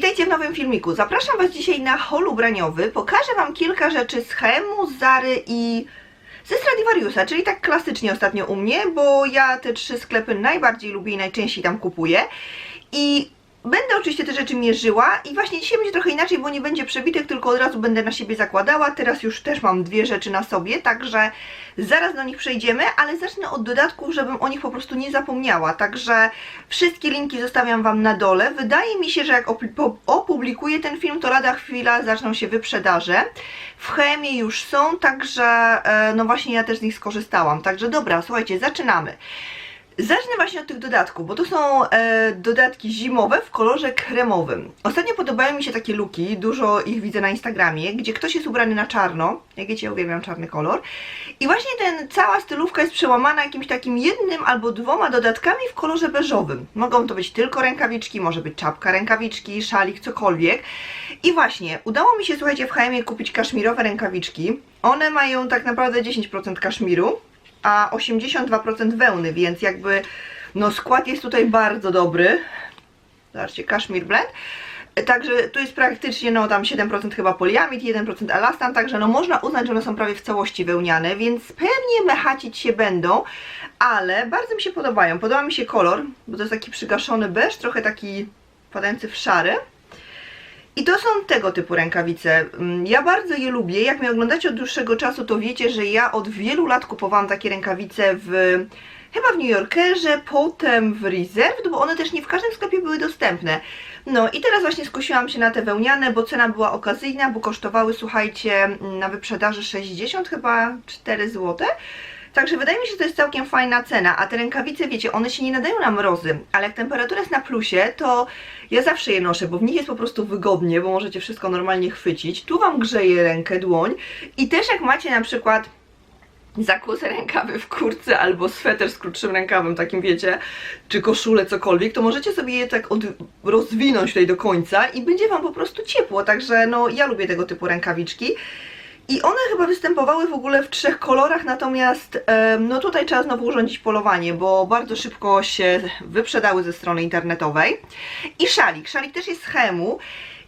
witajcie w nowym filmiku. Zapraszam Was dzisiaj na hol ubraniowy. Pokażę Wam kilka rzeczy z Hemu, z Zary i ze Stradivariusa, czyli tak klasycznie ostatnio u mnie, bo ja te trzy sklepy najbardziej lubię i najczęściej tam kupuję. I będę oczywiście te rzeczy mierzyła i właśnie dzisiaj będzie trochę inaczej, bo nie będzie przebitek, tylko od razu będę na siebie zakładała. Teraz już też mam dwie rzeczy na sobie, także zaraz do nich przejdziemy, ale zacznę od dodatków, żebym o nich po prostu nie zapomniała. Także wszystkie linki zostawiam Wam na dole. Wydaje mi się, że jak opublikuję ten film, to lada chwila zaczną się wyprzedaże. W chemii już są, także e, no właśnie ja też z nich skorzystałam. Także dobra, słuchajcie, zaczynamy. Zacznę właśnie od tych dodatków, bo to są e, dodatki zimowe w kolorze kremowym. Ostatnio podobają mi się takie luki, dużo ich widzę na Instagramie, gdzie ktoś jest ubrany na czarno. Jak wiecie, ja uwielbiam czarny kolor. I właśnie ten, cała stylówka jest przełamana jakimś takim jednym albo dwoma dodatkami w kolorze beżowym. Mogą to być tylko rękawiczki, może być czapka rękawiczki, szalik, cokolwiek. I właśnie, udało mi się, słuchajcie, w H&M kupić kaszmirowe rękawiczki. One mają tak naprawdę 10% kaszmiru, a 82% wełny, więc jakby no skład jest tutaj bardzo dobry. Zobaczcie, kaszmir blend. Także tu jest praktycznie no tam 7% chyba poliamid, 1% elastan, także no można uznać, że one są prawie w całości wełniane, więc pewnie mechacić się będą, ale bardzo mi się podobają. Podoba mi się kolor, bo to jest taki przygaszony beż, trochę taki padający w szary. I to są tego typu rękawice. Mm, Ja bardzo je lubię. Jak mnie oglądacie od dłuższego czasu, to wiecie, że ja od wielu lat kupowałam takie rękawice w chyba w New Yorkerze, potem w Reserved, bo one też nie w każdym sklepie były dostępne. No i teraz właśnie skusiłam się na te wełniane, bo cena była okazyjna, bo kosztowały, słuchajcie, mm, na wyprzedaży 60 chyba 4 zł. Także wydaje mi się, że to jest całkiem fajna cena, a te rękawice, wiecie, one się nie nadają na mrozy, ale jak temperatura jest na plusie, to ja zawsze je noszę, bo w nich jest po prostu wygodnie, bo możecie wszystko normalnie chwycić. Tu Wam grzeje rękę, dłoń i też jak macie na przykład zakłosy rękawy w kurce albo sweter z krótszym rękawem, takim wiecie, czy koszulę, cokolwiek, to możecie sobie je tak od, rozwinąć tutaj do końca i będzie Wam po prostu ciepło, także no ja lubię tego typu rękawiczki. I one chyba występowały w ogóle w trzech kolorach, natomiast no tutaj trzeba znowu urządzić polowanie, bo bardzo szybko się wyprzedały ze strony internetowej. I szalik. Szalik też jest z chemu.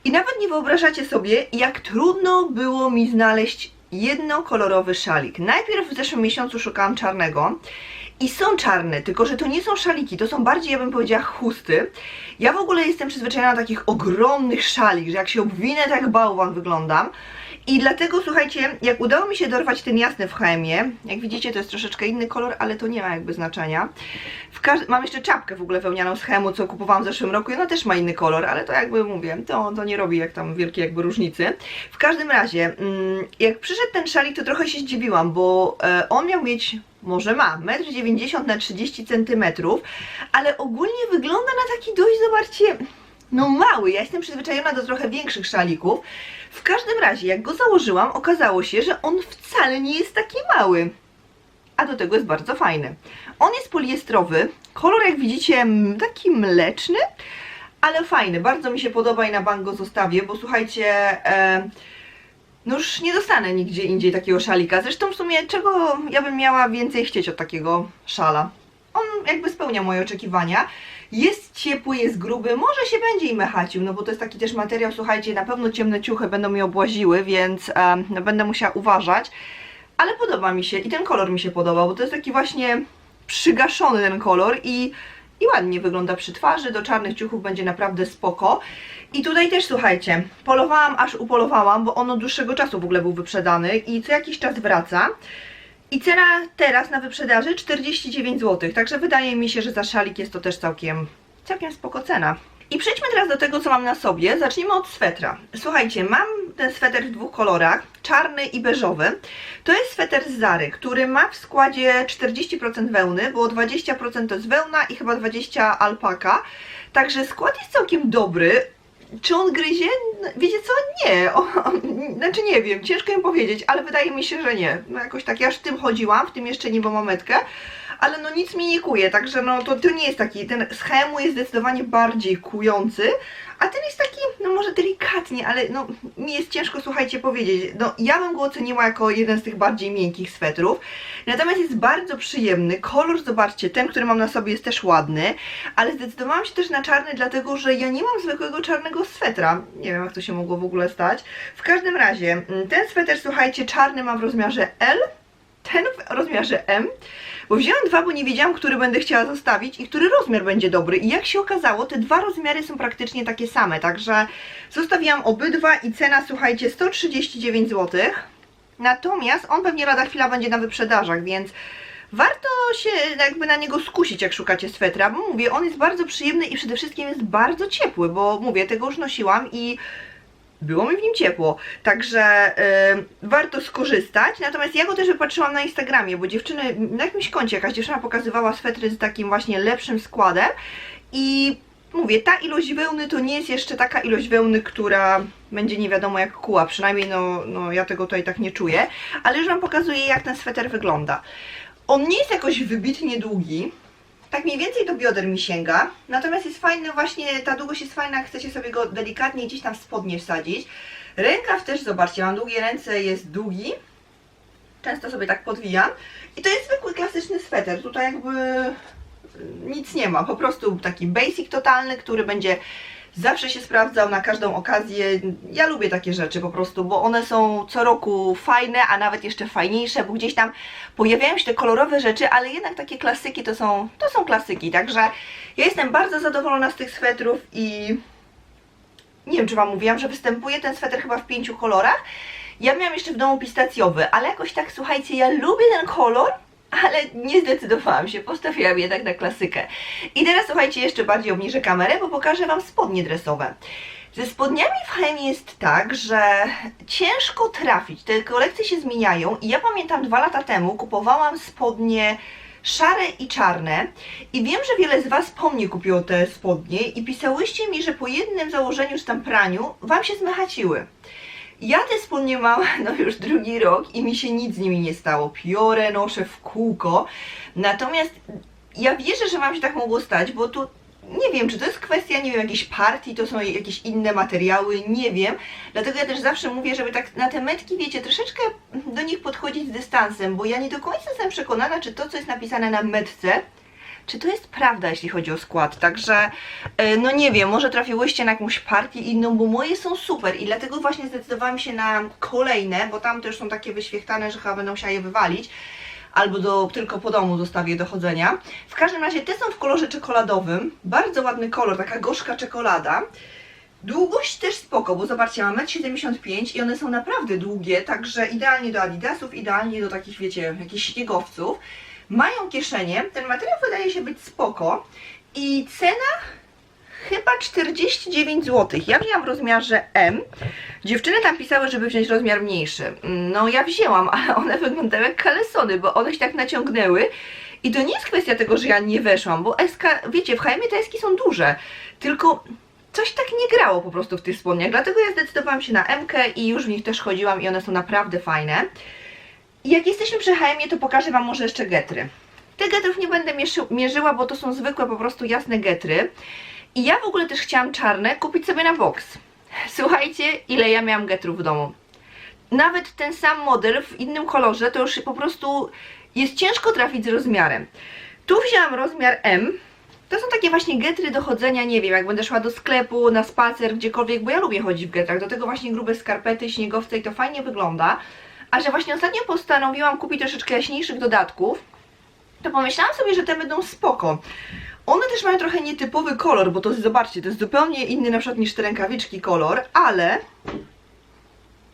I nawet nie wyobrażacie sobie, jak trudno było mi znaleźć jednokolorowy szalik. Najpierw w zeszłym miesiącu szukałam czarnego. I są czarne, tylko że to nie są szaliki, to są bardziej, ja bym powiedziała, chusty. Ja w ogóle jestem przyzwyczajona do takich ogromnych szalik, że jak się obwinę, tak bałwan wyglądam. I dlatego, słuchajcie, jak udało mi się dorwać ten jasny w HM-ie, jak widzicie to jest troszeczkę inny kolor, ale to nie ma jakby znaczenia. Mam jeszcze czapkę w ogóle wełnianą z HM-u, co kupowałam w zeszłym roku i ona też ma inny kolor, ale to jakby mówię, to, to nie robi jak tam wielkiej jakby różnicy. W każdym razie, mm, jak przyszedł ten szalik, to trochę się zdziwiłam, bo e, on miał mieć może ma 1,90 m na 30 cm, ale ogólnie wygląda na taki dość, zobaczcie, no mały. Ja jestem przyzwyczajona do trochę większych szalików. W każdym razie, jak go założyłam, okazało się, że on wcale nie jest taki mały. A do tego jest bardzo fajny. On jest poliestrowy, kolor jak widzicie taki mleczny, ale fajny. Bardzo mi się podoba i na bank go zostawię, bo słuchajcie, e, no już nie dostanę nigdzie indziej takiego szalika. Zresztą w sumie czego ja bym miała więcej chcieć od takiego szala? On jakby spełnia moje oczekiwania. Jest ciepły, jest gruby, może się będzie i mechacił, no bo to jest taki też materiał, słuchajcie, na pewno ciemne ciuchy będą mi obłaziły, więc no będę musiała uważać. Ale podoba mi się i ten kolor mi się podoba, bo to jest taki właśnie przygaszony ten kolor i, i ładnie wygląda przy twarzy, do czarnych ciuchów będzie naprawdę spoko. I tutaj też słuchajcie, polowałam aż upolowałam, bo on od dłuższego czasu w ogóle był wyprzedany i co jakiś czas wraca. I cena teraz na wyprzedaży 49 zł, także wydaje mi się, że za szalik jest to też całkiem, całkiem spoko cena. I przejdźmy teraz do tego, co mam na sobie. Zacznijmy od swetra. Słuchajcie, mam ten sweter w dwóch kolorach, czarny i beżowy. To jest sweter z Zary, który ma w składzie 40% wełny, bo 20% to jest wełna i chyba 20% alpaka. Także skład jest całkiem dobry. Czy on gryzie? No, Wiecie co? Nie. O, znaczy nie wiem, ciężko im powiedzieć, ale wydaje mi się, że nie. No jakoś tak, ja już w tym chodziłam, w tym jeszcze nie mam metkę, ale no nic mi nie kuje, także no to, to nie jest taki, ten z chemu jest zdecydowanie bardziej kujący, a ten jest taki no może delikatnie, ale no mi jest ciężko, słuchajcie, powiedzieć. No ja bym go oceniła jako jeden z tych bardziej miękkich swetrów. Natomiast jest bardzo przyjemny. Kolor, zobaczcie, ten, który mam na sobie jest też ładny, ale zdecydowałam się też na czarny, dlatego że ja nie mam zwykłego czarnego swetra. Nie wiem, jak to się mogło w ogóle stać. W każdym razie, mm, ten sweter, słuchajcie, czarny mam w rozmiarze L, ten w rozmiarze M, bo wzięłam dwa, bo nie wiedziałam, który będę chciała zostawić i który rozmiar będzie dobry. I jak się okazało, te dwa rozmiary są praktycznie takie same, także zostawiłam obydwa i cena, słuchajcie, 139 zł. Natomiast on pewnie lada chwila będzie na wyprzedażach, więc warto się jakby na niego skusić, jak szukacie swetra, bo mówię, on jest bardzo przyjemny i przede wszystkim jest bardzo ciepły, bo mówię, tego już nosiłam i było mi w nim ciepło, także y, warto skorzystać. Natomiast ja go też wypatrzyłam na Instagramie, bo dziewczyny, na jakimś koncie jakaś dziewczyna pokazywała swetry z takim właśnie lepszym składem. I mówię, ta ilość wełny to nie jest jeszcze taka ilość wełny, która będzie nie wiadomo jak kuła, przynajmniej no, no ja tego tutaj tak nie czuję, ale już Wam pokazuję jak ten sweter wygląda. On nie jest jakoś wybitnie długi, tak mniej więcej do bioder mi sięga, natomiast jest fajny właśnie, ta długość jest fajna, chcecie sobie go delikatnie gdzieś tam w spodnie wsadzić. Rękaw też, zobaczcie, mam długie ręce, jest długi, często sobie tak podwijam. I to jest zwykły klasyczny sweter, tutaj jakby nic nie ma, po prostu taki basic totalny, który będzie zawsze się sprawdzał na każdą okazję. Ja lubię takie rzeczy po prostu, bo one są co roku fajne, a nawet jeszcze fajniejsze, bo gdzieś tam pojawiają się te kolorowe rzeczy, ale jednak takie klasyki to są, to są klasyki, także ja jestem bardzo zadowolona z tych swetrów i nie wiem czy Wam mówiłam, że występuje ten sweter chyba w pięciu kolorach. Ja miałam jeszcze w domu pistacjowy, ale jakoś tak, słuchajcie, ja lubię ten kolor, ale nie zdecydowałam się, postawiłam jednak na klasykę. I teraz słuchajcie, jeszcze bardziej obniżę kamerę, bo pokażę Wam spodnie dresowe. Ze spodniami w Hem jest tak, że ciężko trafić. Te kolekcje się zmieniają i ja pamiętam dwa lata temu kupowałam spodnie szare i czarne i wiem, że wiele z Was po mnie kupiło te spodnie i pisałyście mi, że po jednym założeniu czy tam praniu Wam się zmechaciły. Ja te spodnie mam no już drugi rok i mi się nic z nimi nie stało. Piorę noszę w kółko. Natomiast ja wierzę, że Wam się tak mogło stać, bo tu nie wiem, czy to jest kwestia, nie wiem, jakiejś partii, to są jakieś inne materiały, nie wiem. Dlatego ja też zawsze mówię, żeby tak na te metki, wiecie, troszeczkę do nich podchodzić z dystansem, bo ja nie do końca jestem przekonana, czy to, co jest napisane na metce, czy to jest prawda, jeśli chodzi o skład. Także, e, no nie wiem, może trafiłyście na jakąś partię inną, bo moje są super i dlatego właśnie zdecydowałam się na kolejne, bo tam też są takie wyświechtane, że chyba będę musiała je wywalić. Albo do, tylko po domu zostawię do chodzenia. W każdym razie te są w kolorze czekoladowym. Bardzo ładny kolor, taka gorzka czekolada. Długość też spoko, bo zobaczcie, mam 1,75 m i one są naprawdę długie, także idealnie do adidasów, idealnie do takich, wiecie, jakichś śniegowców. Mają kieszenie, ten materiał wydaje się być spoko i cena chyba 49 zł. Ja wzięłam w rozmiarze M. Dziewczyny tam pisały, żeby wziąć rozmiar mniejszy. No ja wzięłam, ale one wyglądały jak kalesony, bo one się tak naciągnęły. I to nie jest kwestia tego, że ja nie weszłam, bo SK, wiecie, w HM te eski są duże, tylko coś tak nie grało po prostu w tych spodniach, dlatego ja zdecydowałam się na MK i już w nich też chodziłam i one są naprawdę fajne. Jak jesteśmy przy HM, to pokażę Wam może jeszcze getry. Tych getrów nie będę mierzy- mierzyła, bo to są zwykłe, po prostu jasne getry. I ja w ogóle też chciałam czarne kupić sobie na box. Słuchajcie, ile ja miałam getrów w domu. Nawet ten sam model w innym kolorze, to już po prostu jest ciężko trafić z rozmiarem. Tu wzięłam rozmiar M. To są takie właśnie getry do chodzenia, nie wiem, jak będę szła do sklepu, na spacer, gdziekolwiek, bo ja lubię chodzić w getrach. Do tego właśnie grube skarpety, śniegowce i to fajnie wygląda. A że właśnie ostatnio postanowiłam kupić troszeczkę jaśniejszych dodatków, to pomyślałam sobie, że te będą spoko. One też mają trochę nietypowy kolor, bo to zobaczcie, to jest zupełnie inny na przykład niż te rękawiczki kolor, ale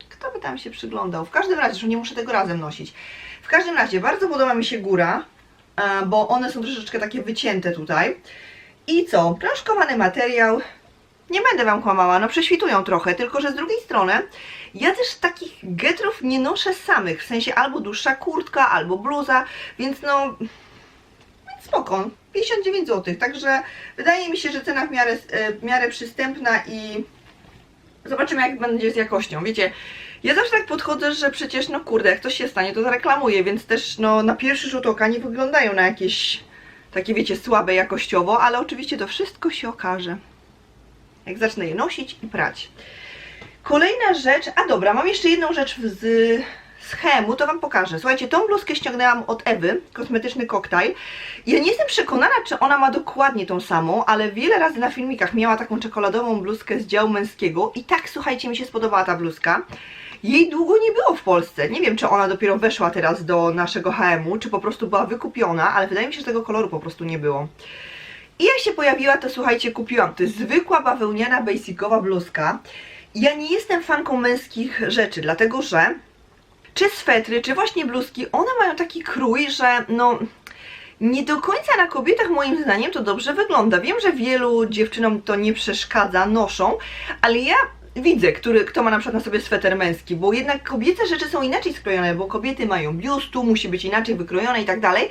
kto by tam się przyglądał? W każdym razie, że nie muszę tego razem nosić. W każdym razie, bardzo podoba mi się góra, e, bo one są troszeczkę takie wycięte tutaj. I co? Planszkowany materiał. Nie będę Wam kłamała, no prześwitują trochę, tylko że z drugiej strony ja też takich getrów nie noszę samych, w sensie albo dłuższa kurtka, albo bluza, więc no spoko, 59 zł, także wydaje mi się, że cena w miarę, e, w miarę przystępna i zobaczymy jak będzie z jakością, wiecie, ja zawsze tak podchodzę, że przecież no kurde, jak coś się stanie, to zareklamuję, więc też no na pierwszy rzut oka nie wyglądają na jakieś takie wiecie, słabe jakościowo, ale oczywiście to wszystko się okaże. Jak zacznę je nosić i prać. Kolejna rzecz, a dobra, mam jeszcze jedną rzecz z schemu, to Wam pokażę. Słuchajcie, tą bluzkę ściągnęłam od Ewy, kosmetyczny koktajl. Ja nie jestem przekonana, czy ona ma dokładnie tą samą, ale wiele razy na filmikach miała taką czekoladową bluzkę z działu męskiego i tak, słuchajcie, mi się spodobała ta bluzka. Jej długo nie było w Polsce. Nie wiem, czy ona dopiero weszła teraz do naszego HM-u, czy po prostu była wykupiona, ale wydaje mi się, że tego koloru po prostu nie było. I jak się pojawiła, to słuchajcie, kupiłam. To jest zwykła bawełniana, basicowa bluzka. Ja nie jestem fanką męskich rzeczy, dlatego że czy swetry, czy właśnie bluzki, one mają taki krój, że no nie do końca na kobietach moim zdaniem to dobrze wygląda. Wiem, że wielu dziewczynom to nie przeszkadza, noszą, ale ja widzę, który, kto ma na przykład na sobie sweter męski, bo jednak kobiece rzeczy są inaczej skrojone, bo kobiety mają biustu, musi być inaczej wykrojone i tak dalej,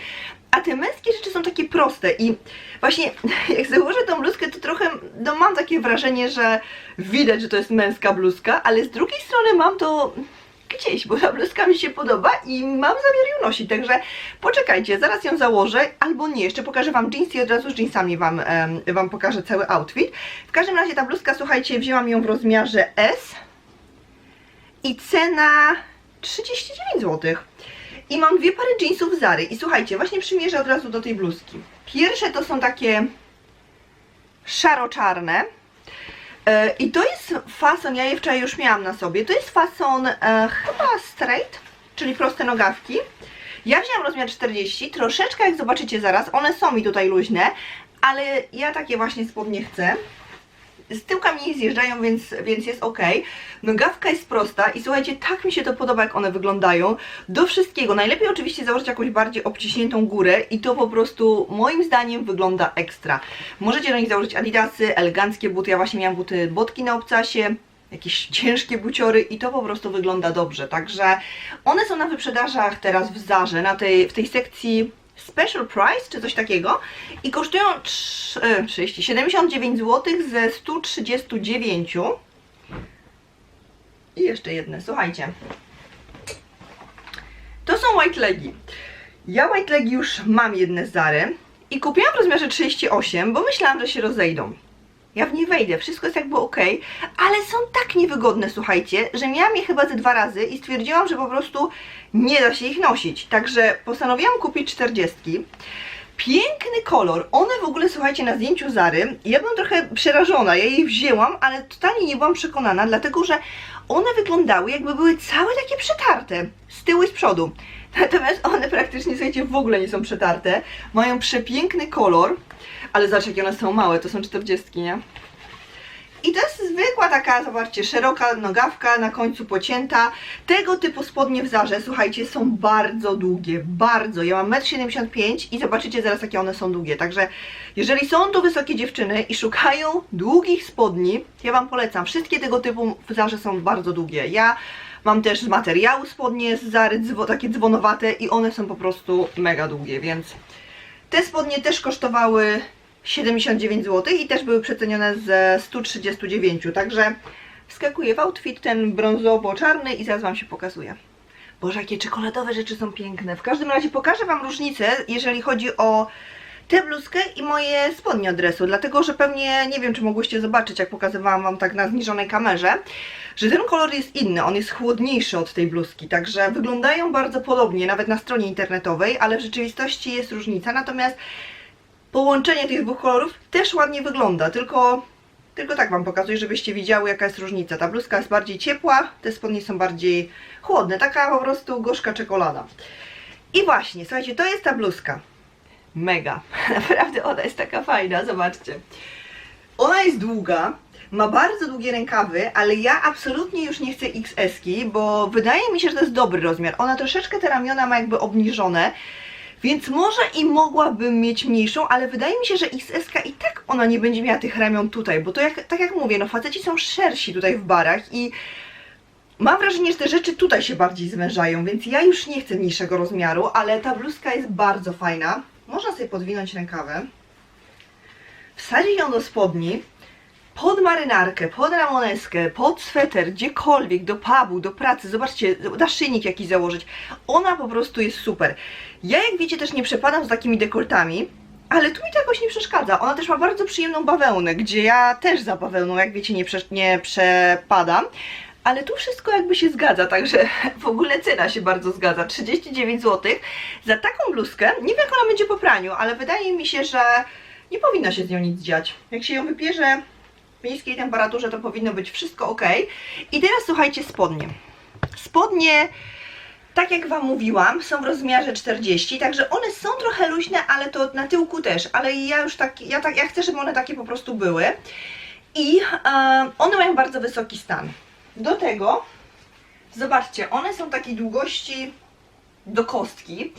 a te męskie rzeczy są takie proste i właśnie jak założę tą bluzkę, to trochę no, mam takie wrażenie, że widać, że to jest męska bluzka, ale z drugiej strony mam to gdzieś, bo ta bluzka mi się podoba i mam zamiar ją nosić, także poczekajcie, zaraz ją założę, albo nie, jeszcze pokażę Wam jeansy i od razu z jeansami Wam, em, wam pokażę cały outfit. W każdym razie ta bluzka, słuchajcie, wzięłam ją w rozmiarze S i cena 39 zł. I mam dwie pary jeansów Zary i słuchajcie, właśnie przymierzę od razu do tej bluzki. Pierwsze to są takie szaro-czarne, I to jest fason, ja je wczoraj już miałam na sobie, to jest fason e, chyba straight, czyli proste nogawki. Ja wzięłam rozmiar 40, troszeczkę jak zobaczycie zaraz, one są mi tutaj luźne, ale ja takie właśnie spodnie chcę. Z tyłka mi nie zjeżdżają, więc, więc jest ok. Nogawka jest prosta i słuchajcie, tak mi się to podoba, jak one wyglądają. Do wszystkiego. Najlepiej oczywiście założyć jakąś bardziej obciśniętą górę i to po prostu moim zdaniem wygląda ekstra. Możecie do nich założyć adidasy, eleganckie buty. Ja właśnie miałam buty, botki na obcasie, jakieś ciężkie buciory i to po prostu wygląda dobrze. Także one są na wyprzedażach teraz w Zarze, na tej, w tej sekcji special price czy coś takiego i kosztują trz- e, 30, 79 zł ze 139 i jeszcze jedne, słuchajcie. To są white legi. Ja white legi już mam jedne z Zary i kupiłam w rozmiarze 38, bo myślałam, że się rozejdą ja w nie wejdę, wszystko jest jakby ok, ale są tak niewygodne, słuchajcie, że miałam je chyba ze dwa razy i stwierdziłam, że po prostu nie da się ich nosić. Także postanowiłam kupić 40. Piękny kolor. One w ogóle, słuchajcie, na zdjęciu Zary, ja byłam trochę przerażona, ja jej wzięłam, ale totalnie nie byłam przekonana, dlatego że one wyglądały jakby były całe takie przetarte, z tyłu i z przodu. Natomiast one praktycznie, słuchajcie, w ogóle nie są przetarte. Mają przepiękny kolor, ale zobacz jakie one są małe, to są 40, nie? I to jest zwykła taka, zobaczcie, szeroka nogawka, na końcu pocięta. Tego typu spodnie w Zarze, słuchajcie, są bardzo długie, bardzo. Ja mam 1,75 m i zobaczycie zaraz jakie one są długie. Także jeżeli są to wysokie dziewczyny i szukają długich spodni, ja Wam polecam. Wszystkie tego typu w Zarze są bardzo długie. Ja mam też z materiału spodnie z Zary, dzwo, takie dzwonowate i one są po prostu mega długie, więc te spodnie też kosztowały 79 zł i też były przecenione ze 139, także wskakuję w outfit ten brązowo-czarny i zaraz Wam się pokazuje. Boże, jakie czekoladowe rzeczy są piękne. W każdym razie pokażę Wam różnicę, jeżeli chodzi o tę bluzkę i moje spodnie od dresu, dlatego że pewnie, nie wiem czy mogłyście zobaczyć, jak pokazywałam Wam tak na zniżonej kamerze, że ten kolor jest inny, on jest chłodniejszy od tej bluzki, także wyglądają bardzo podobnie, nawet na stronie internetowej, ale w rzeczywistości jest różnica, natomiast połączenie tych dwóch kolorów też ładnie wygląda, tylko, tylko tak Wam pokazuję, żebyście widziały jaka jest różnica. Ta bluzka jest bardziej ciepła, te spodnie są bardziej chłodne, taka po prostu gorzka czekolada. I właśnie, słuchajcie, to jest ta bluzka. Mega, naprawdę ona jest taka fajna, zobaczcie. Ona jest długa, ma bardzo długie rękawy, ale ja absolutnie już nie chcę XS-ki, bo wydaje mi się, że to jest dobry rozmiar. Ona troszeczkę te ramiona ma jakby obniżone, więc może i mogłabym mieć mniejszą, ale wydaje mi się, że XS i tak ona nie będzie miała tych ramion tutaj, bo to jak, tak jak mówię, no faceci są szersi tutaj w barach i mam wrażenie, że te rzeczy tutaj się bardziej zwężają, więc ja już nie chcę mniejszego rozmiaru, ale ta bluzka jest bardzo fajna. Można sobie podwinąć rękawy, wsadzić ją do spodni, pod marynarkę, pod ramoneskę, pod sweter, gdziekolwiek, do pubu, do pracy, zobaczcie, naszyjnik jakiś założyć. Ona po prostu jest super. Ja jak wiecie też nie przepadam z takimi dekoltami, ale tu mi to jakoś nie przeszkadza. Ona też ma bardzo przyjemną bawełnę, gdzie ja też za bawełną, jak wiecie, nie, prze, nie przepadam. Ale tu wszystko jakby się zgadza, także w ogóle cena się bardzo zgadza. 39 zł za taką bluzkę. Nie wiem jak ona będzie po praniu, ale wydaje mi się, że nie powinno się z nią nic dziać. Jak się ją wybierze niskiej temperaturze, to powinno być wszystko ok. I teraz słuchajcie, spodnie. Spodnie, tak jak Wam mówiłam, są w rozmiarze 40, także one są trochę luźne, ale to na tyłku też. Ale ja już tak, ja, tak, ja chcę, żeby one takie po prostu były. I e, one mają bardzo wysoki stan. Do tego, zobaczcie, one są takiej długości do kostki.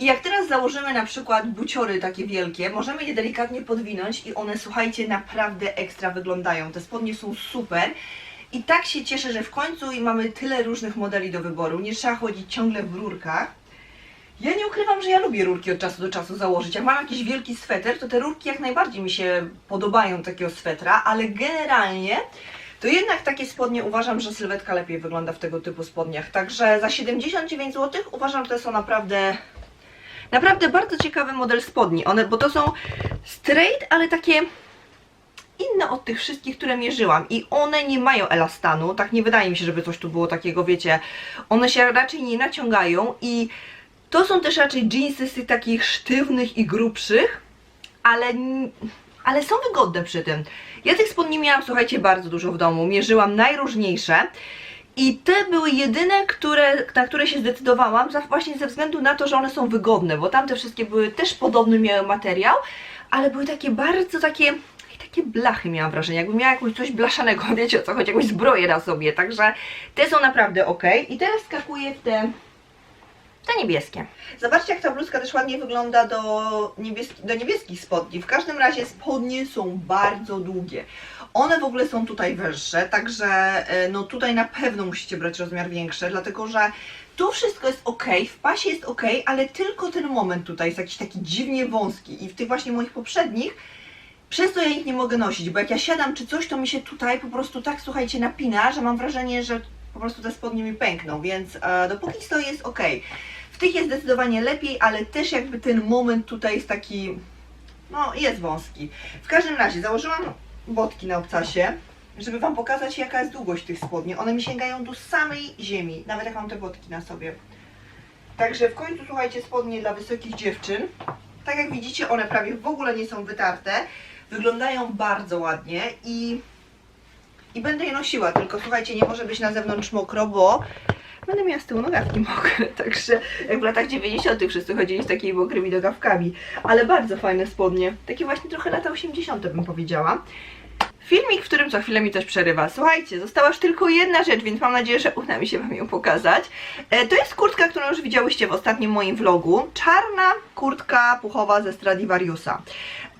I jak teraz założymy na przykład buciory takie wielkie, możemy je delikatnie podwinąć i one, słuchajcie, naprawdę ekstra wyglądają. Te spodnie są super. I tak się cieszę, że w końcu i mamy tyle różnych modeli do wyboru. Nie trzeba chodzić ciągle w rurkach. Ja nie ukrywam, że ja lubię rurki od czasu do czasu założyć. Jak mam jakiś wielki sweter, to te rurki jak najbardziej mi się podobają takiego swetra, ale generalnie to jednak takie spodnie uważam, że sylwetka lepiej wygląda w tego typu spodniach. Także za 79 zł uważam, że to są naprawdę naprawdę bardzo ciekawy model spodni. One, bo to są straight, ale takie inne od tych wszystkich, które mierzyłam. I one nie mają elastanu, tak nie wydaje mi się, żeby coś tu było takiego, wiecie, one się raczej nie naciągają i to są też raczej jeansy z tych takich sztywnych i grubszych, ale, ale są wygodne przy tym. Ja tych spodni miałam, słuchajcie, bardzo dużo w domu, mierzyłam najróżniejsze i te były jedyne, które, na które się zdecydowałam, właśnie ze względu na to, że one są wygodne, bo tamte wszystkie były też podobny miały materiał, ale były takie bardzo takie, takie blachy miałam wrażenie, jakby miała jakąś coś blaszanego, wiecie o co chodzi, jakąś zbroję na sobie, także te są naprawdę ok. I teraz skakuję w te, te niebieskie. Zobaczcie jak ta bluzka też ładnie wygląda do, niebieski, do niebieskich spodni. W każdym razie spodnie są bardzo długie. One w ogóle są tutaj wyższe, także e, no tutaj na pewno musicie brać rozmiar większy, dlatego że tu wszystko jest ok, w pasie jest ok, ale tylko ten moment tutaj jest jakiś taki dziwnie wąski i w tych właśnie moich poprzednich przez to ja ich nie mogę nosić, bo jak ja siadam czy coś, to mi się tutaj po prostu tak, słuchajcie, napina, że mam wrażenie, że po prostu te spodnie mi pękną, więc e, dopóki stoi jest ok. W tych jest zdecydowanie lepiej, ale też jakby ten moment tutaj jest taki, no jest wąski. W każdym razie założyłam botki na obcasie, żeby Wam pokazać jaka jest długość tych spodni. One mi sięgają do samej ziemi, nawet jak mam te botki na sobie. Także w końcu słuchajcie spodnie dla wysokich dziewczyn. Tak jak widzicie one prawie w ogóle nie są wytarte. Wyglądają bardzo ładnie i, i będę je nosiła, tylko słuchajcie nie może być na zewnątrz mokro, bo będę miała z tyłu nogawki mokre, także jak w latach 90 wszyscy chodzili z takimi mokrymi nogawkami, ale bardzo fajne spodnie, takie właśnie trochę lata 80 bym powiedziała. Filmik, w którym co chwilę mi też przerywa. Słuchajcie, została już tylko jedna rzecz, więc mam nadzieję, że uda mi się Wam ją pokazać. E, to jest kurtka, którą już widziałyście w ostatnim moim vlogu. Czarna kurtka puchowa ze Stradivariusa.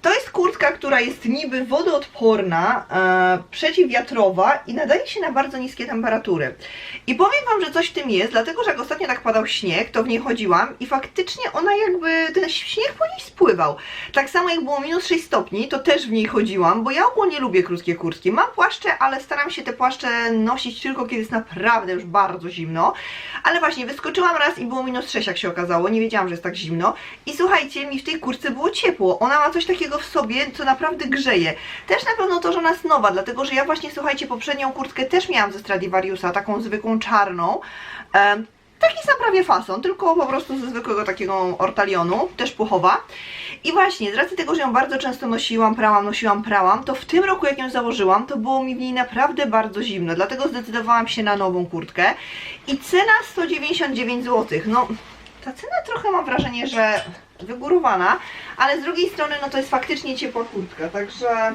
To jest kurtka, która jest niby wodoodporna, e, przeciwwiatrowa i nadaje się na bardzo niskie temperatury. I powiem Wam, że coś w tym jest, dlatego że jak ostatnio tak padał śnieg, to w niej chodziłam i faktycznie ona jakby, ten śnieg po niej spływał. Tak samo jak było minus 6 stopni, to też w niej chodziłam, bo ja ogólnie lubię krótkie kurtki. Mam płaszcze, ale staram się te płaszcze nosić tylko kiedy jest naprawdę już bardzo zimno. Ale właśnie, wyskoczyłam raz i było minus 6 jak się okazało, nie wiedziałam, że jest tak zimno. I słuchajcie, mi w tej kurtce było ciepło. Ona ma coś takiego w sobie, co naprawdę grzeje. Też na pewno to, że ona jest nowa, dlatego że ja właśnie, słuchajcie, poprzednią kurtkę też miałam ze Stradivariusa, taką zwykłą czarną. Em, Taki sam prawie fason, tylko po prostu ze zwykłego takiego ortalionu, też puchowa. I właśnie, z racji tego, że ją bardzo często nosiłam, prałam, nosiłam, prałam, to w tym roku jak ją założyłam, to było mi w niej naprawdę bardzo zimno, dlatego zdecydowałam się na nową kurtkę. I cena 199 zł. No, ta cena trochę mam wrażenie, że wygórowana, ale z drugiej strony no to jest faktycznie ciepła kurtka, także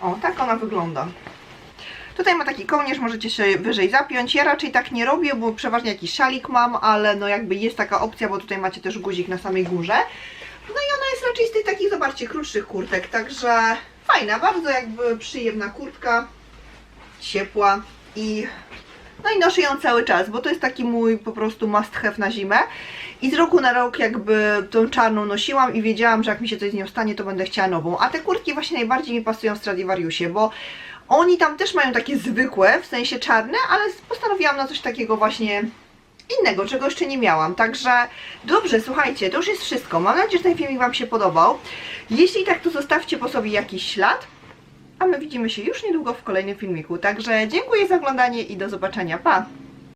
o, tak ona wygląda. Tutaj ma taki kołnierz, możecie się wyżej zapiąć. Ja raczej tak nie robię, bo przeważnie jakiś szalik mam, ale no jakby jest taka opcja, bo tutaj macie też guzik na samej górze. No i ona jest raczej z tych takich, zobaczcie, krótszych kurtek, także fajna, bardzo jakby przyjemna kurtka, ciepła i no i noszę ją cały czas, bo to jest taki mój po prostu must have na zimę. I z roku na rok jakby tą czarną nosiłam i wiedziałam, że jak mi się coś z nią stanie, to będę chciała nową. A te kurtki właśnie najbardziej mi pasują w Stradivariusie, bo oni tam też mają takie zwykłe, w sensie czarne, ale postanowiłam na coś takiego właśnie innego, czego jeszcze nie miałam. Także dobrze, słuchajcie, to już jest wszystko. Mam nadzieję, że ten filmik Wam się podobał. Jeśli tak, to zostawcie po sobie jakiś ślad. A my widzimy się już niedługo w kolejnym filmiku. Także dziękuję za oglądanie i do zobaczenia. Pa!